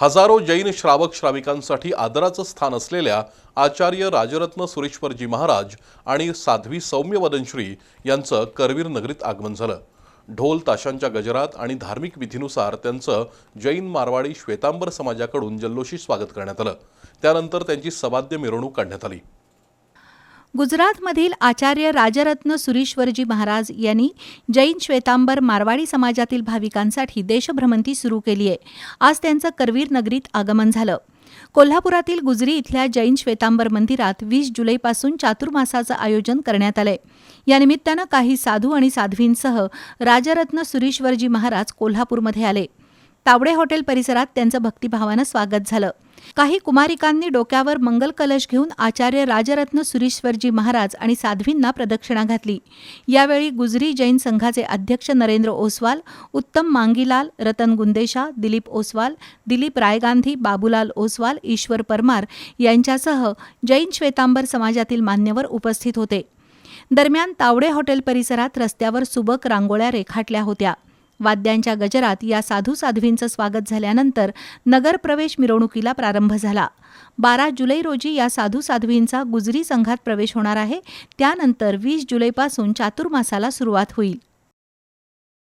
हजारो जैन श्रावक श्राविकांसाठी आदराचं स्थान असलेल्या आचार्य राजरत्न सुरेश्वरजी महाराज आणि साध्वी सौम्य वदनश्री यांचं करवीर नगरीत आगमन झालं. ढोल ताशांच्या गजरात आणि धार्मिक विधीनुसार त्यांचं जैन मारवाडी श्वेतांबर समाजाकडून जल्लोषी स्वागत करण्यात आलं. त्यानंतर त्यांची सवाद्य मिरवणूक काढण्यात आली. गुजरातमधील आचार्य राजरत्न सुरीश्वरजी महाराज यांनी जैन श्वेतांबर मारवाडी समाजातील भाविकांसाठी देशभ्रमंती सुरू केली आहे. आज त्यांचं करवीर नगरीत आगमन झालं. कोल्हापुरातील गुजरी इथल्या जैन श्वेतांबर मंदिरात वीस जुलैपासून चातुर्मासाचं आयोजन करण्यात आलंय. या निमित्तानं काही साधू आणि साध्वींसह राजरत्न सुरीश्वरजी महाराज कोल्हापूरमध्ये आले. तावडे हॉटेल परिसरात त्यांचं भक्तिभावानं स्वागत झालं. काही कुमारिकांनी डोक्यावर मंगल कलश घेऊन आचार्य राजरत्न सुरीश्वरजी महाराज आणि साध्वींना प्रदक्षिणा घातली. यावेळी गुजरी जैन संघाचे अध्यक्ष नरेंद्र ओसवाल उत्तम मांगीलाल रतन गुंदेशा दिलीप ओसवाल दिलीप रायगांधी बाबूलाल ओसवाल ईश्वर परमार यांच्यासह जैन श्वेतांबर समाजातील मान्यवर उपस्थित होते. दरम्यान तावडे हॉटेल परिसरात रस्त्यावर सुबक रांगोळ्या रेखाटल्या होत्या. वाद्यांच्या गजरात या साधू साध्वींचं स्वागत झाल्यानंतर नगर प्रवेश मिरवणुकीला प्रारंभ झाला. बारा जुलै रोजी या साधू साध्वींचा गुजरी संघात प्रवेश होणार आहे. त्यानंतर वीस जुलैपासून चातुर्मासाला सुरुवात होईल.